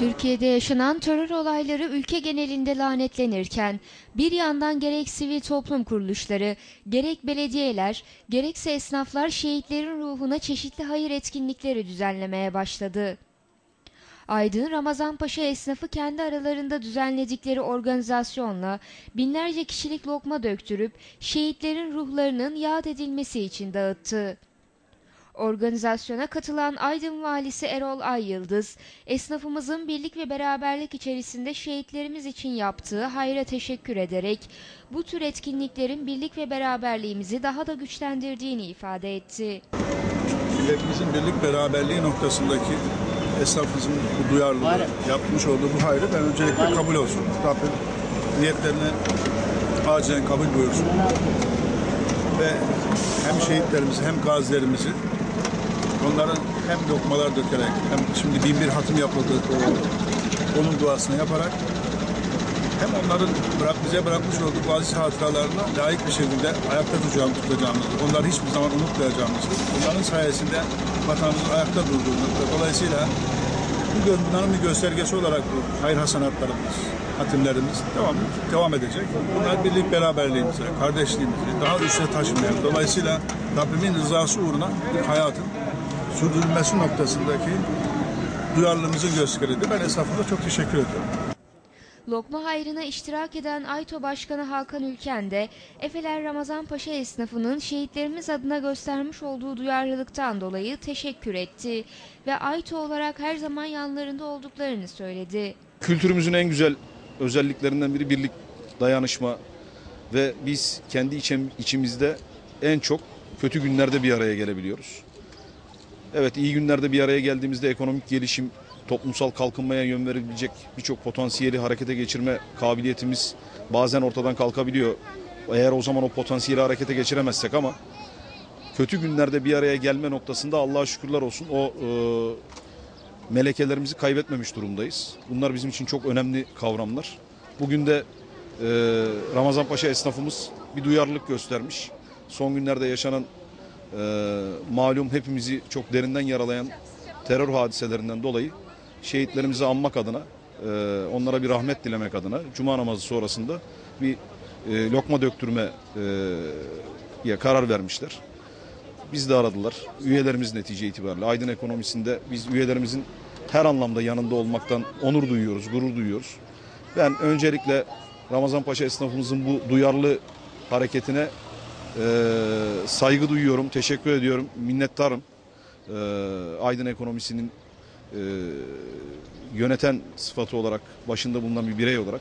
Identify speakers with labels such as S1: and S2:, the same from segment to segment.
S1: Türkiye'de yaşanan terör olayları ülke genelinde lanetlenirken bir yandan gerek sivil toplum kuruluşları, gerek belediyeler, gerekse esnaflar şehitlerin ruhuna çeşitli hayır etkinlikleri düzenlemeye başladı. Aydın Ramazanpaşa esnafı kendi aralarında düzenledikleri organizasyonla binlerce kişilik lokma döktürüp şehitlerin ruhlarının yad edilmesi için dağıttı. Organizasyona katılan Aydın Valisi Erol Ay Yıldız, esnafımızın birlik ve beraberlik içerisinde şehitlerimiz için yaptığı hayra teşekkür ederek bu tür etkinliklerin birlik ve beraberliğimizi daha da güçlendirdiğini ifade etti.
S2: milletimizin birlik beraberliği noktasındaki esnafımızın bu duyarlılığı, yapmış olduğu bu hayrı ben öncelikle kabul olsun. Rabbim niyetlerini acilen kabul buyursun. Ve hem şehitlerimizi hem gazilerimizi onların hem lokmalar dökerek hem şimdi bin bir hatım yapıldı onun duasını yaparak hem onların bırak, bize bırakmış olduğu bazı hatıralarını layık bir şekilde ayakta tutacağımız, tutacağımızı, onları hiçbir zaman unutmayacağımızı, bunların sayesinde vatanımızın ayakta durduğunu dolayısıyla bu bunların bir göstergesi olarak bu hayır hasanatlarımız, hatimlerimiz devam, devam edecek. Bunlar birlik beraberliğimizi, kardeşliğimizi daha üste taşımayan, dolayısıyla Rabbimin rızası uğruna bir hayatın sürdürülmesi noktasındaki duyarlılığımızın göstergesi. Ben esnafıma çok teşekkür ediyorum.
S1: Lokma hayrına iştirak eden Ayto Başkanı Hakan Ülken de Efeler Ramazan Paşa esnafının şehitlerimiz adına göstermiş olduğu duyarlılıktan dolayı teşekkür etti ve Ayto olarak her zaman yanlarında olduklarını söyledi.
S3: Kültürümüzün en güzel özelliklerinden biri birlik, dayanışma ve biz kendi içim, içimizde en çok kötü günlerde bir araya gelebiliyoruz. Evet iyi günlerde bir araya geldiğimizde ekonomik gelişim, toplumsal kalkınmaya yön verebilecek birçok potansiyeli harekete geçirme kabiliyetimiz bazen ortadan kalkabiliyor. Eğer o zaman o potansiyeli harekete geçiremezsek ama kötü günlerde bir araya gelme noktasında Allah'a şükürler olsun o e, melekelerimizi kaybetmemiş durumdayız. Bunlar bizim için çok önemli kavramlar. Bugün de e, Ramazan Paşa esnafımız bir duyarlılık göstermiş. Son günlerde yaşanan e, malum hepimizi çok derinden yaralayan terör hadiselerinden dolayı şehitlerimizi anmak adına, e, onlara bir rahmet dilemek adına Cuma namazı sonrasında bir e, lokma döktürme e, karar vermişler. Biz de aradılar. Üyelerimiz netice itibariyle Aydın ekonomisinde biz üyelerimizin her anlamda yanında olmaktan onur duyuyoruz, gurur duyuyoruz. Ben öncelikle Ramazan Paşa esnafımızın bu duyarlı hareketine saygı duyuyorum, teşekkür ediyorum, minnettarım. E, Aydın ekonomisinin e, yöneten sıfatı olarak, başında bulunan bir birey olarak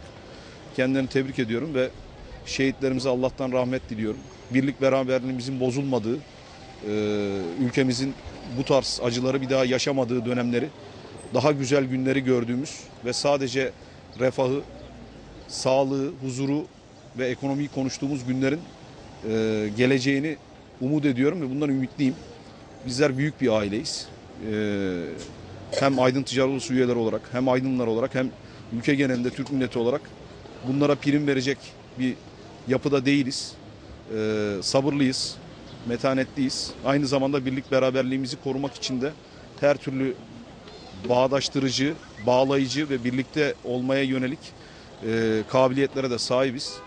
S3: kendilerini tebrik ediyorum ve şehitlerimize Allah'tan rahmet diliyorum. Birlik beraberliğimizin bozulmadığı, e, ülkemizin bu tarz acıları bir daha yaşamadığı dönemleri, daha güzel günleri gördüğümüz ve sadece refahı, sağlığı, huzuru ve ekonomiyi konuştuğumuz günlerin e, geleceğini umut ediyorum ve bundan ümitliyim. Bizler büyük bir aileyiz. E, hem Aydın Ticaret Odası üyeleri olarak, hem Aydınlar olarak, hem ülke genelinde Türk milleti olarak bunlara prim verecek bir yapıda değiliz. E, sabırlıyız, metanetliyiz. Aynı zamanda birlik beraberliğimizi korumak için de her türlü bağdaştırıcı, bağlayıcı ve birlikte olmaya yönelik e, kabiliyetlere de sahibiz.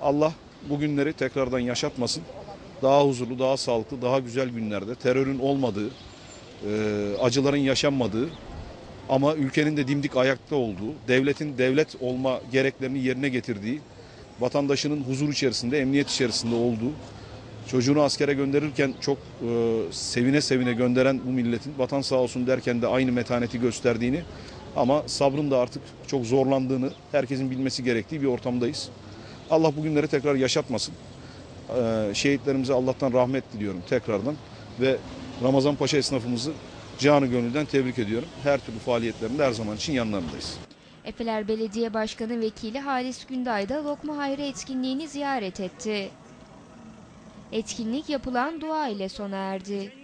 S3: Allah bu günleri tekrardan yaşatmasın. Daha huzurlu, daha sağlıklı, daha güzel günlerde terörün olmadığı, e, acıların yaşanmadığı ama ülkenin de dimdik ayakta olduğu, devletin devlet olma gereklerini yerine getirdiği, vatandaşının huzur içerisinde, emniyet içerisinde olduğu, çocuğunu askere gönderirken çok e, sevine sevine gönderen bu milletin vatan sağ olsun derken de aynı metaneti gösterdiğini ama sabrın da artık çok zorlandığını herkesin bilmesi gerektiği bir ortamdayız. Allah bu günleri tekrar yaşatmasın. E, şehitlerimize Allah'tan rahmet diliyorum tekrardan ve Ramazan Paşa esnafımızı canı gönülden tebrik ediyorum. Her türlü faaliyetlerinde her zaman için yanlarındayız.
S1: Efeler Belediye Başkanı Vekili Halis Günday da Lokma Hayrı etkinliğini ziyaret etti. Etkinlik yapılan dua ile sona erdi.